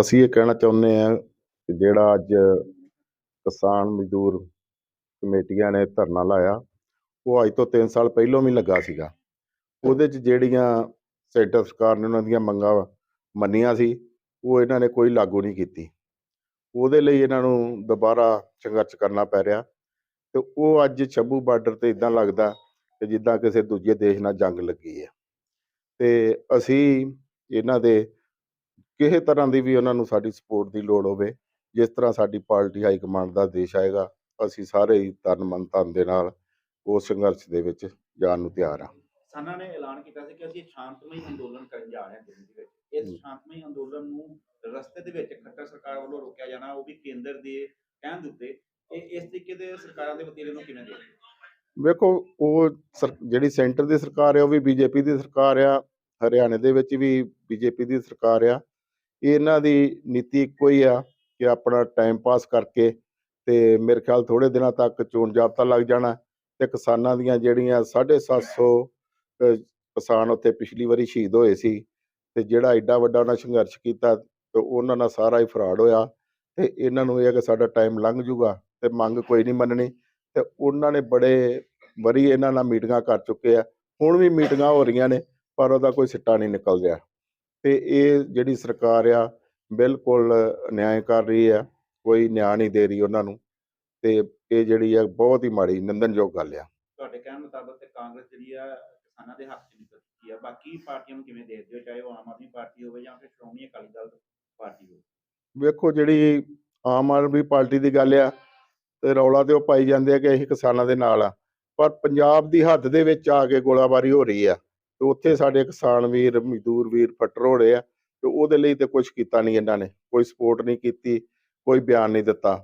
ਅਸੀਂ ਇਹ ਕਹਿਣਾ ਚਾਹੁੰਦੇ ਹਾਂ ਕਿ ਜਿਹੜਾ ਅੱਜ ਕਿਸਾਨ ਮਜ਼ਦੂਰ ਕਮੇਟੀਆਂ ਨੇ ਧਰਨਾ ਲਾਇਆ, ਉਹ ਅੱਜ ਤੋਂ 3 ਸਾਲ ਪਹਿਲਾਂ ਵੀ ਲੱਗਾ ਸੀਗਾ। ਉਹਦੇ 'ਚ ਜਿਹੜੀਆਂ ਸੈਂਟਰ ਸਰਕਾਰ ਨੇ ਉਹਨਾਂ ਦੀਆਂ ਮੰਗਾਂ ਮੰਨੀਆਂ ਸੀ, ਉਹ ਇਹਨਾਂ ਨੇ ਕੋਈ ਲਾਗੂ ਨਹੀਂ ਕੀਤੀ। ਉਹਦੇ ਲਈ ਇਹਨਾਂ ਨੂੰ ਦੁਬਾਰਾ ਸੰਘਰਸ਼ ਕਰਨਾ ਪੈ ਰਿਹਾ ਤੇ ਉਹ ਅੱਜ ਛੱਬੂ ਬਾਰਡਰ ਤੇ ਇਦਾਂ ਲੱਗਦਾ ਕਿ ਜਿੱਦਾਂ ਕਿਸੇ ਦੂਜੇ ਦੇਸ਼ ਨਾਲ ਜੰਗ ਲੱਗੀ ਹੈ। ਤੇ ਅਸੀਂ ਇਹਨਾਂ ਦੇ ਕਿਸੇ ਤਰ੍ਹਾਂ ਦੀ ਵੀ ਉਹਨਾਂ ਨੂੰ ਸਾਡੀ ਸਪੋਰਟ ਦੀ ਲੋੜ ਹੋਵੇ ਜਿਸ ਤਰ੍ਹਾਂ ਸਾਡੀ ਪਾਰਟੀ ਹਾਈ ਕਮਾਂਡ ਦਾ ਆਦੇਸ਼ ਆਏਗਾ ਅਸੀਂ ਸਾਰੇ ਹੀ ਤਨ ਮਨ ਧਨ ਦੇ ਨਾਲ ਉਸ ਸੰਘਰਸ਼ ਦੇ ਵਿੱਚ ਜਾਣ ਨੂੰ ਤਿਆਰ ਹਾਂ ਕਿਸਾਨਾਂ ਨੇ ਐਲਾਨ ਕੀਤਾ ਸੀ ਕਿ ਅਸੀਂ ਸ਼ਾਂਤਮਈ ਅੰਦੋਲਨ ਕਰਨ ਜਾ ਰਹੇ ਹਾਂ ਦਿੱਲੀ ਦੇ ਵਿੱਚ ਇਸ ਹਮ। ਸ਼ਾਂਤਮਈ ਅੰਦੋਲਨ ਨੂੰ ਰਸਤੇ ਦੇ ਵਿੱਚ ਖੱਟਰ ਸਰਕਾਰ ਵੱਲੋਂ ਰੋਕਿਆ ਜਾਣਾ ਉਹ ਵੀ ਕੇਂਦਰ ਦੇ ਕਹਿਣ ਦੇ ਉੱਤੇ ਇਹ ਇਸ ਤਰੀਕੇ ਦੇ ਸਰਕਾਰਾਂ ਦੇ ਵਤੀਰੇ ਨੂੰ ਕਿਵੇਂ ਦੇਖਦੇ ਹੋ? ਵੇਖੋ ਉਹ ਜਿਹੜੀ ਸੈਂਟਰ ਦੀ ਸਰਕਾਰ ਹੈ ਉਹ ਵੀ ਬੀਜੇਪੀ ਦੀ ਸਰਕਾਰ ਆ ਹਰਿਆਣੇ ਦੇ ਵਿੱਚ ਵੀ ਬੀਜੇਪੀ ਦੀ ਸਰਕਾਰ ਆ ਇਹਨਾਂ ਦੀ ਨੀਤੀ ਇੱਕੋ ਹੀ ਆ ਕਿ ਆਪਣਾ ਟਾਈਮ ਪਾਸ ਕਰਕੇ ਤੇ ਮੇਰੇ ਖਿਆਲ ਥੋੜੇ ਦਿਨਾਂ ਤੱਕ ਚੋਣ ਜਾਬਤਾ ਲੱਗ ਜਾਣਾ ਤੇ ਕਿਸਾਨਾਂ ਦੀਆਂ ਜਿਹੜੀਆਂ 750 ਅਹ, ਕਿਸਾਨ ਉੱਥੇ ਪਿਛਲੀ ਵਾਰੀ ਸ਼ਹੀਦ ਹੋਏ ਸੀ ਤੇ ਜਿਹੜਾ ਐਡਾ ਵੱਡਾ ਉਹਨਾਂ ਸੰਘਰਸ਼ ਕੀਤਾ ਤੇ ਉਹਨਾਂ ਨਾਲ ਸਾਰਾ ਹੀ ਫਰਾਡ ਹੋਇਆ ਤੇ ਇਹਨਾਂ ਨੂੰ ਇਹ ਹੈ ਕਿ ਸਾਡਾ ਟਾਈਮ ਲੰਘ ਜੂਗਾ ਤੇ ਮੰਗ ਕੋਈ ਨਹੀਂ ਮੰਨਣੀ ਤੇ ਉਹਨਾਂ ਨੇ ਬੜੇ ਵਰੀ ਇਹਨਾਂ ਨਾਲ ਮੀਟਿੰਗਾਂ ਕਰ ਚੁੱਕੇ ਆ ਹੁਣ ਵੀ ਮੀਟਿੰਗਾਂ ਹੋ ਰਹੀਆਂ ਨੇ ਪਰ ਉਹਦਾ ਕੋਈ ਸਿੱਟਾ ਨਹੀਂ ਨਿਕਲ ਰਿਹਾ। ਤੇ ਇਹ ਜਿਹੜੀ ਸਰਕਾਰ ਆ ਬਿਲਕੁਲ ਨਿਆਂ ਕਰ ਰਹੀ ਆ ਕੋਈ ਨਿਆਂ ਨਹੀਂ ਦੇ ਰਹੀ ਉਹਨਾਂ ਨੂੰ ਤੇ ਇਹ ਜਿਹੜੀ ਆ ਬਹੁਤ ਹੀ ਮਾੜੀ ਨਿੰਦਣਯੋਗ ਗੱਲ ਆ। ਤੁਹਾਡੇ ਕਹਿਣ ਮੁਤਾਬਕ ਤੇ ਕਾਂਗਰਸ ਜਿਹੜੀ ਆ ਕਿਸਾਨਾਂ ਦੇ ਹੱਕ 'ਚ ਨਿਕਲ ਚੁੱਕੀ ਆ ਬਾਕੀ ਪਾਰਟੀਆਂ ਨੂੰ ਕਿਵੇਂ ਦੇਖਦੇ ਹੋ? ਚਾਹੇ ਉਹ ਆਮ ਆਦਮੀ ਪਾਰਟੀ ਹੋਵੇ ਜਾਂ ਫਿਰ ਸ਼੍ਰੋਮਣੀ ਅਕਾਲੀ ਦਲ ਪਾਰਟੀ ਹੋਵੇ। ਵੇਖੋ ਜਿਹੜੀ ਆਮ ਆਦਮੀ ਪਾਰਟੀ ਦੀ ਗੱਲ ਆ ਤੇ ਰੌਲਾ ਤੇ ਉਹ ਪਾਈ ਜਾਂਦੇ ਆ ਕਿ ਅਸੀਂ ਕਿਸਾਨਾਂ ਦੇ ਨਾਲ ਆ ਪਰ ਪੰਜਾਬ ਦੀ ਹੱਦ ਦੇ ਵਿੱਚ ਆ ਕੇ ਗੋਲਾਬਾਰੀ ਹੋ ਰਹੀ ਆ। ਤੇ ਉੱਥੇ ਸਾਡੇ ਕਿਸਾਨ ਵੀਰ ਮਜ਼ਦੂਰ ਵੀਰ ਫੱਟਰ ਹੋ ਰਹੇ ਆ ਤੇ ਉਹਦੇ ਲਈ ਤੇ ਕੁਝ ਕੀਤਾ ਨਹੀਂ ਇਹਨਾਂ ਨੇ ਕੋਈ ਸਪੋਰਟ ਨਹੀਂ ਕੀਤੀ ਕੋਈ ਬਿਆਨ ਨਹੀਂ ਦਿੱਤਾ।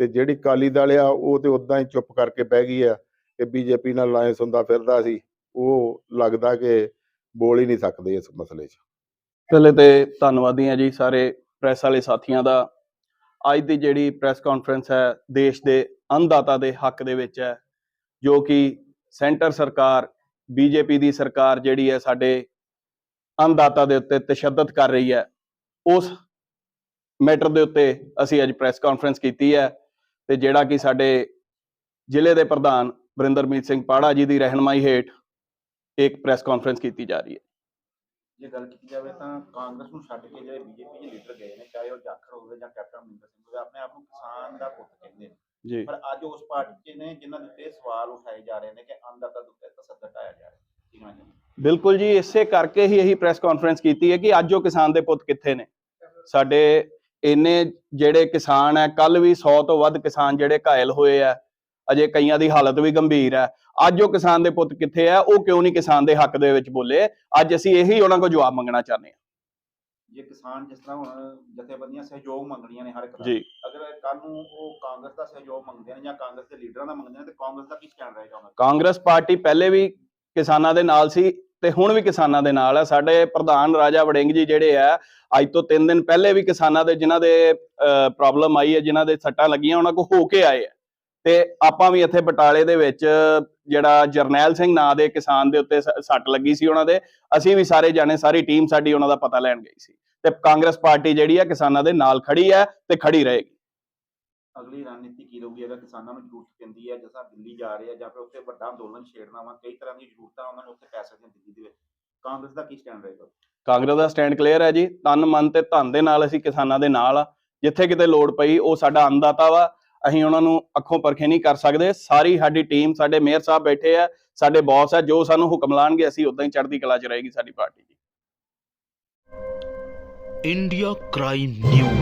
ਤੇ ਜਿਹੜੀ ਕਾਲੀ ਦਲ ਆ ਉਹ ਤੇ ਉਦਾਂ ਹੀ ਚੁੱਪ ਕਰਕੇ ਬਹਿ ਗਈ ਆ ਕਿ ਬੀਜੇਪੀ ਨਾਲ ਅਲਾਇੰਸ ਹੁੰਦਾ ਫਿਰਦਾ ਸੀ ਉਹ ਲੱਗਦਾ ਕਿ ਬੋਲ ਹੀ ਨਹੀਂ ਸਕਦੇ ਇਸ ਮਸਲੇ 'ਚ। ਪਹਿਲੇ ਤੇ ਧੰਨਵਾਦੀ ਹਾਂ ਜੀ ਸਾਰੇ ਪ੍ਰੈਸ ਵਾਲੇ ਸਾਥੀਆਂ ਦਾ। ਅੱਜ ਦੀ ਜਿਹੜੀ ਪ੍ਰੈਸ ਕਾਨਫਰੰਸ ਹੈ ਦੇਸ਼ ਦੇ ਅੰਨਦਾਤਾ ਦੇ ਹੱਕ ਦੇ ਵਿੱਚ ਹੈ ਜੋ ਕਿ ਸੈਂਟਰ ਸਰਕਾਰ ਬੀਜੇਪੀ ਦੀ ਸਰਕਾਰ ਜਿਹੜੀ ਹੈ ਸਾਡੇ ਅੰਨਦਾਤਾ ਦੇ ਉੱਤੇ ਤਸ਼ੱਦਦ ਕਰ ਰਹੀ ਹੈ, ਉਸ ਮੈਟਰ ਦੇ ਉੱਤੇ ਅਸੀਂ ਅੱਜ ਪ੍ਰੈਸ ਕਾਨਫਰੰਸ ਕੀਤੀ ਹੈ ਤੇ ਜਿਹੜਾ ਕਿ ਸਾਡੇ ਜ਼ਿਲ੍ਹੇ ਦੇ ਪ੍ਰਧਾਨ ਵਰਿੰਦਰਮੀਤ ਸਿੰਘ ਪਾੜਾ ਜੀ ਦੀ ਰਹਿਨਮਾਈ ਹੇਠ ਇੱਕ ਪ੍ਰੈਸ ਕਾਨਫਰੰਸ ਕੀਤੀ ਜਾ ਰਹੀ ਹੈ। ਜੇ ਗੱਲ ਕੀਤੀ ਜਾਵੇ ਤਾਂ ਕਾਂਗਰਸ ਨੂੰ ਛੱਡ ਕੇ ਜਿਹੜੇ ਬੀਜੇਪੀ ਦੇ ਲੀਡਰ ਗਏ ਨੇ, ਚਾਹੇ ਉਹ ਜਾਖੜ ਹੋਵੇ ਜਾਂ ਕੈਪਟਨ ਅਮਰਿੰਦਰ ਸਿੰਘ ਹੋਵੇ, ਆਪਣੇ ਆਪ ਨੂੰ ਕਿਸਾਨ ਦਾ ਪੁੱਤ ਕਹਿੰਦੇ ਨੇ। ਜੀ। ਪਰ ਅੱਜ ਉਸ ਪਾਰਟੀ ਨੇ ਜਿਨ੍ਹਾਂ ਦੇ ਉੱਤੇ ਸਵਾਲ ਉਠਾਏ ਜਾ ਰਹੇ ਨੇ ਕਿ ਅੰਨਦਾਤਾ ਦੇ ਉੱਤੇ ਤਸੱਦਦ ਆਇਆ ਜਾ ਰਿਹਾ? ਬਿਲਕੁਲ ਜੀ ਇਸੇ ਕਰਕੇ ਹੀ ਇਹੀ ਪ੍ਰੈਸ ਕਾਨਫਰੰਸ ਕੀਤੀ ਹੈ ਕਿ ਅੱਜ ਉਹ ਕਿਸਾਨ ਦੇ ਪੁੱਤ ਕਿੱਥੇ ਨੇ। ਸਾਡੇ ਇੰਨੇ ਜਿਹੜੇ ਕਿਸਾਨ ਹੈ ਕੱਲ ਵੀ 100 ਤੋਂ ਵੱਧ ਕਿਸਾਨ ਜਿਹੜੇ ਘਾਇਲ ਹੋਏ ਆ ਅਜੇ ਕਈਆਂ ਦੀ ਹਾਲਤ ਵੀ ਗੰਭੀਰ ਹੈ। ਅੱਜ ਉਹ ਕਿਸਾਨ ਦੇ ਪੁੱਤ ਕਿੱਥੇ ਆ ਉਹ ਕਿਉਂ ਨਹੀਂ ਕਿਸਾਨ ਦੇ ਹੱਕ ਦੇ ਵਿੱਚ ਬੋਲੇ? ਅੱਜ ਅਸੀਂ ਇਹੀ ਉਹਨਾਂ ਕੋਲ ਜਵਾਬ ਮੰਗਣਾ ਚਾਹੁੰਦੇ ਹਾਂ। ਜੇ ਕਿਸਾਨ ਜਿਸ ਤਰ੍ਹਾਂ ਹੁਣ ਜਥੇਬੰਦੀਆਂ ਸਹਿਯੋਗ ਮੰਗਣੀਆਂ ਨੇ ਹਰ ਇੱਕ ਦਾ ਜੀ ਕੱਲ ਨੂੰ ਉਹ ਕਾਂਗਰਸ ਦਾ ਸਹਿਯੋਗ ਮੰਗਦੇ ਨੇ ਜਾਂ ਕਾਂਗਰਸ ਦੇ ਲੀਡਰਾਂ ਦਾ ਮੰਗਦੇ ਨੇ, ਤੇ ਕਾਂਗਰਸ ਦਾ ਕੀ ਸਟੈਂਡ ਰਹੇਗਾ ਉਹਨਾਂ ਦਾ? ਕਾਂਗਰਸ ਪਾਰਟੀ ਪਹਿਲੇ ਵੀ ਕਿਸਾਨਾਂ ਦੇ ਨਾਲ ਸੀ ਤੇ ਹੁਣ ਵੀ ਕਿਸਾਨਾਂ ਦੇ ਨਾਲ ਹੈ ਸਾਡੇ ਪ੍ਰਧਾਨ ਰਾਜਾ ਵੜਿੰਗ ਜੀ ਜਿਹੜੇ ਆ, ਅੱਜ ਤੋਂ 3 ਦਿਨ ਪਹਿਲੇ ਵੀ ਕਿਸਾਨਾਂ ਦੇ, ਜਿਨ੍ਹਾਂ ਦੇ ਪ੍ਰੋਬਲਮ ਆਈ ਹੈ, ਜਿਨ੍ਹਾਂ ਦੇ ਸੱਟਾਂ ਲੱਗੀਆਂ, ਉਹਨਾਂ ਕੋ ਹੋ ਕੇ ਆਏ ਆ। ਤੇ ਆਪਾਂ ਵੀ ਇੱਥੇ ਬਟਾਲੇ ਦੇ ਵਿੱਚ ਜਿਹੜਾ ਜਰਨੈਲ ਸਿੰਘ ਨਾਂ ਦੇ ਕਿਸਾਨ ਦੇ ਉੱਤੇ ਸੱਟ ਲੱਗੀ ਸੀ ਉਹਨਾਂ ਦੇ। ਅਸੀਂ ਵੀ ਸਾਰੇ ਜਾਣੇ, ਸਾਰੀ ਟੀਮ ਸਾਡੀ ਉਹਨਾਂ ਦਾ ਪਤਾ ਲੈਣ ਗਈ ਸੀ। ਤੇ ਕਾਂਗਰਸ ਪਾਰਟੀ ਜਿਹੜੀ ਹੈ ਕਿਸਾਨਾਂ ਦੇ ਨਾਲ ਖੜੀ ਹੈ ਤੇ ਖੜੀ ਰਹੇਗੀ। ਅਗਲੀ ਰਣਨੀਤੀ ਕੀ ਰਹੂਗੀ? ਅਗਰ ਕਿਸਾਨਾਂ ਨੂੰ ਜ਼ਰੂਰਤ ਪੈਂਦੀ ਹੈ ਜਿਸਾ ਦਿੱਲੀ ਜਾ ਰਹੇ ਆ ਜਾਂ ਫਿਰ ਉੱਥੇ ਵੱਡਾ ਅੰਦੋਲਨ ਛੇੜਨਾ ਵਾ ਕਈ ਤਰ੍ਹਾਂ ਦੀ ਜ਼ਰੂਰਤਾਂ ਉਹਨਾਂ ਨੂੰ ਉੱਥੇ ਪੈ ਸਕਦੀਆਂ ਦਿੱਲੀ ਦੇ ਵਿੱਚ। ਕਾਂਗਰਸ ਦਾ ਕੀ ਸਟੈਂਡ ਰਹੇਗਾ? ਕਾਂਗਰਸ ਦਾ ਸਟੈਂਡ ਕਲੀਅਰ ਹੈ ਜੀ। ਤਨ ਮਨ ਤੇ ਧਨ ਦੇ ਨਾਲ ਅਸੀਂ ਕਿਸਾਨਾਂ ਦੇ ਨਾਲ ਆ। ਜਿੱਥੇ ਕਿਤੇ ਲੋੜ ਪਈ ਉਹ ਸਾਡਾ ਅੰਦਾਤਾ ਵਾ। ਅਸੀਂ ਉਹਨਾਂ ਨੂੰ ਅੱਖੋਂ ਪਰਖੇ ਨਹੀਂ ਕਰ ਸਕਦੇ। ਸਾਰੀ ਸਾਡੀ ਟੀਮ ਸਾਡੇ ਮੇਅਰ ਸਾਹਿਬ ਬੈਠੇ ਆ। ਸਾਡੇ ਬੌਸ ਆ ਜੋ ਸਾਨੂੰ ਹੁਕਮ ਲਾਣਗੇ ਅਸੀਂ ਉਦਾਂ ਹੀ ਚੜ੍ਹਦੀ ਕਲਾ 'ਚ ਰਹੇਗੀ ਸਾਡੀ ਪਾਰਟੀ ਜੀ ਇੰਡੀਆ ਕ੍ਰਾਈਮ ਨਿਊਜ਼